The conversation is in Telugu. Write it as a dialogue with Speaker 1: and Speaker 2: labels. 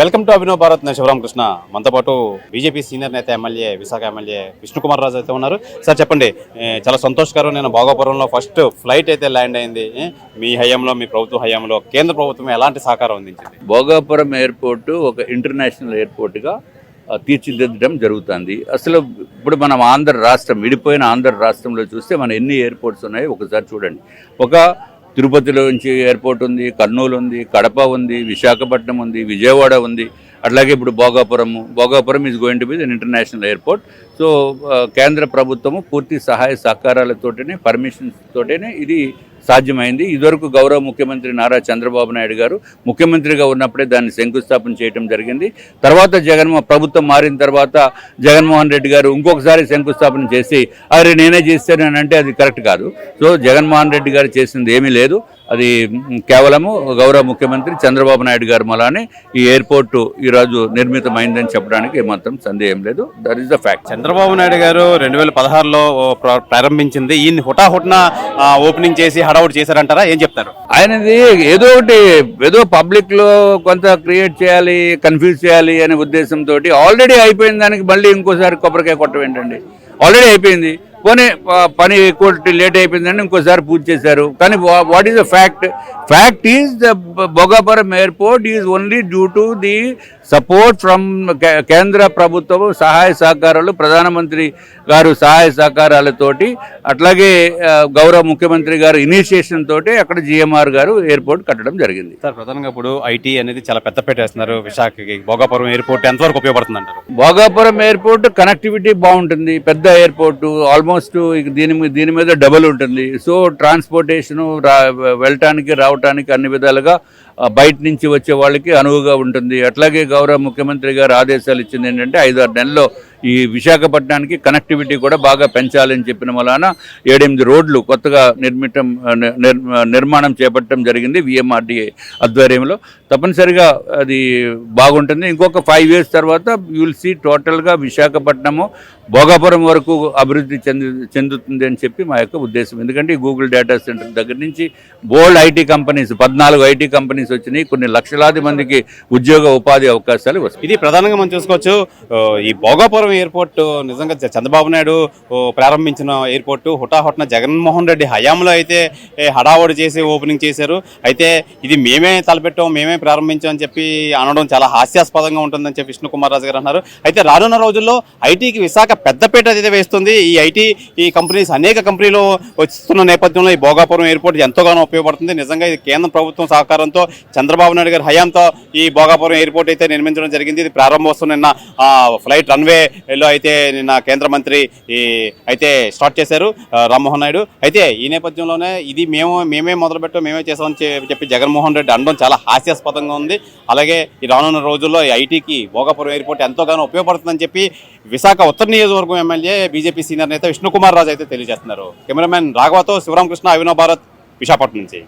Speaker 1: వెల్కమ్ టు అభినవ్ భారత్ నేను శివరామకృష్ణ మనతో పాటు బీజేపీ సీనియర్ నేత ఎమ్మెల్యే విశాఖ ఎమ్మెల్యే విష్ణుకుమార్ రాజు అయితే ఉన్నారు. సార్ చెప్పండి చాలా సంతోషకరం. నేను భోగాపురంలో ఫస్ట్ ఫ్లైట్ అయితే ల్యాండ్ అయింది. మీ హయాంలో మీ ప్రభుత్వ హయాంలో కేంద్ర ప్రభుత్వం ఎలాంటి సహకారం అందించింది?
Speaker 2: భోగాపురం ఎయిర్పోర్టు ఒక ఇంటర్నేషనల్ ఎయిర్పోర్ట్గా తీర్చిదిద్దడం జరుగుతుంది. అసలు ఇప్పుడు మనం ఆంధ్ర రాష్ట్రం విడిపోయిన ఆంధ్ర రాష్ట్రంలో చూస్తే మన ఎన్ని ఎయిర్పోర్ట్స్ ఉన్నాయో ఒకసారి చూడండి. ఒక తిరుపతిలో నుంచి ఎయిర్పోర్ట్ ఉంది కర్నూలు ఉంది కడప ఉంది విశాఖపట్నం ఉంది విజయవాడ ఉంది. అట్లాగే ఇప్పుడు Bhogapuram Bhogapuram is going to be an international airport so కేంద్ర ప్రభుత్వము పూర్తి సహాయ సహకారాలతోటనే పర్మిషన్స్ తోటనే ఇది సాధ్యమైంది. ఇదివరకు గౌరవ ముఖ్యమంత్రి నారా చంద్రబాబు నాయుడు గారు ముఖ్యమంత్రిగా ఉన్నప్పుడే దాన్ని శంకుస్థాపన చేయడం జరిగింది. తర్వాత జగన్మోహన్ ప్రభుత్వం మారిన తర్వాత జగన్మోహన్ రెడ్డి గారు ఇంకొకసారి శంకుస్థాపన చేసి అరే నేనే చేస్తానని అంటే అది కరెక్ట్ కాదు. సో జగన్మోహన్ రెడ్డి గారు చేసింది ఏమీ లేదు. అది కేవలము గౌరవ ముఖ్యమంత్రి చంద్రబాబు నాయుడు గారు మలానే ఈ ఎయిర్పోర్టు ఈరోజు నిర్మితమైందని చెప్పడానికి ఏమాత్రం సందేహం లేదు. That is the fact
Speaker 1: Chandrababu Naidu గారు రెండు వేల పదహారులో ప్ర- ప్రారంభించింది. ఈయన్ని హుటాహుట్న ఓపెనింగ్ చేసి హడావుట్ చేశారంటారా? ఏం చెప్తారు?
Speaker 2: ఆయనది ఏదో ఒకటి ఏదో పబ్లిక్లో కొంత క్రియేట్ చేయాలి కన్ఫ్యూజ్ చేయాలి అనే ఉద్దేశంతో ఆల్రెడీ అయిపోయిన దానికి మళ్ళీ ఇంకోసారి కొబ్బరికాయ కొట్టం ఏంటండి ఆల్రెడీ అయిపోయింది. పోనీ పని ఎక్కువ లేట్ అయిపోయిందని ఇంకోసారి పూజ చేశారు. కానీ what is the fact fact is the Bhogapuram airport is only due to the support from కేంద్ర ప్రభుత్వం సహాయ సహకారాలు ప్రధానమంత్రి గారు సహాయ సహకారాలతోటి అట్లాగే గౌరవ ముఖ్యమంత్రి గారు ఇనిషియేషన్ తోటి అక్కడ జిఎంఆర్ గారు ఎయిర్పోర్ట్ కట్టడం జరిగింది.
Speaker 1: సార్ ప్రధానంగా ఇప్పుడు ఐటీ అనేది చాలా పెద్ద పెట్టేస్తున్నారు. విశాఖకి భోగాపురం ఎయిర్పోర్ట్ ఎంతవరకు ఉపయోగపడుతుంది అంటారు
Speaker 2: భోగాపురం ఎయిర్పోర్ట్ కనెక్టివిటీ బాగుంటుంది. పెద్ద ఎయిర్పోర్ట్ ఆల్మోస్ట్ దీని దీని మీద డబుల్ ఉంటుంది. సో ట్రాన్స్పోర్టేషన్ రా వెళ్ళటానికి రావటానికి అన్ని విధాలుగా బయట నుంచి వచ్చే వాళ్ళకి అనువుగా ఉంటుంది. అట్లాగే గౌరవ ముఖ్యమంత్రి గారు ఆదేశాలు ఇచ్చింది ఏంటంటే ఐదు ఆరు నెలల్లో ఈ విశాఖపట్నానికి కనెక్టివిటీ కూడా బాగా పెంచాలని చెప్పిన వలన ఏడెనిమిది రోడ్లు కొత్తగా నిర్మితం నిర్మాణం చేపట్టడం జరిగింది విఎంఆర్డీఏ ఆధ్వర్యంలో. తప్పనిసరిగా అది బాగుంటుంది. ఇంకొక ఫైవ్ ఇయర్స్ తర్వాత యుల్ సీ టోటల్గా విశాఖపట్నము భోగాపురం వరకు అభివృద్ధి చెంది చెందుతుంది అని చెప్పి మా యొక్క ఉద్దేశం. ఎందుకంటే ఈ గూగుల్ డేటా సెంటర్ దగ్గర నుంచి బోల్డ్ ఐటీ కంపెనీస్ పద్నాలుగు ఐటీ కంపెనీస్ వచ్చినాయి. కొన్ని లక్షలాది మందికి ఉద్యోగ ఉపాధి అవకాశాలు వస్తాయి.
Speaker 1: ఇది ప్రధానంగా మనం చూసుకోవచ్చు. ఈ భోగాపురం ఎయిర్పోర్ట్ నిజంగా చంద్రబాబు నాయుడు ప్రారంభించిన ఎయిర్పోర్ట్ హుటాహుట్న జగన్మోహన్ రెడ్డి హయాంలో అయితే హడావుడి చేసి ఓపెనింగ్ చేశారు. అయితే ఇది మేమే తలపెట్టాం మేమే ప్రారంభించాం అని చెప్పి అనడం చాలా హాస్యాస్పదంగా ఉంటుందని చెప్పి విష్ణు కుమార్ రాజు గారు అన్నారు. అయితే రానున్న రోజుల్లో ఐటీకి విశాఖ పెద్దపేట అయితే వేస్తుంది. ఈ ఐటీ ఈ కంపెనీస్ అనేక కంపెనీలు వస్తున్న నేపథ్యంలో ఈ భోగాపురం ఎయిర్పోర్ట్ ఎంతగానో ఉపయోగపడుతుంది. నిజంగా ఇది కేంద్ర ప్రభుత్వం సహకారంతో చంద్రబాబు నాయుడు గారి హయాంతో ఈ భోగాపురం ఎయిర్పోర్ట్ అయితే నిర్మించడం జరిగింది. ఇది ప్రారంభోత్సవం నిన్న ఆ, ఫ్లైట్ లో అయితే నిన్న కేంద్ర మంత్రి ఈ అయితే స్టార్ట్ చేశారు రామ్మోహన్ నాయుడు. అయితే ఈ నేపథ్యంలోనే ఇది మేము మేమే మొదలుపెట్టాం మేమే చేసామని చెప్పి జగన్మోహన్ రెడ్డి అనడం చాలా హాస్యాస్పదంగా ఉంది. అలాగే ఈ రానున్న రోజుల్లో ఐటీకి భోగాపురం ఎయిర్పోర్ట్ ఎంతోగానో ఉపయోగపడుతుందని చెప్పి విశాఖ ఉత్తర నియోజకవర్గం ఎమ్మెల్యే బీజేపీ సీనియర్ నేత విష్ణుకుమార్ రాజు అయితే తెలియజేస్తున్నారు. కెమెరామెన్ రాఘవతో శివరామకృష్ణ అవినో భారత్ విశాఖపట్నం నుంచి.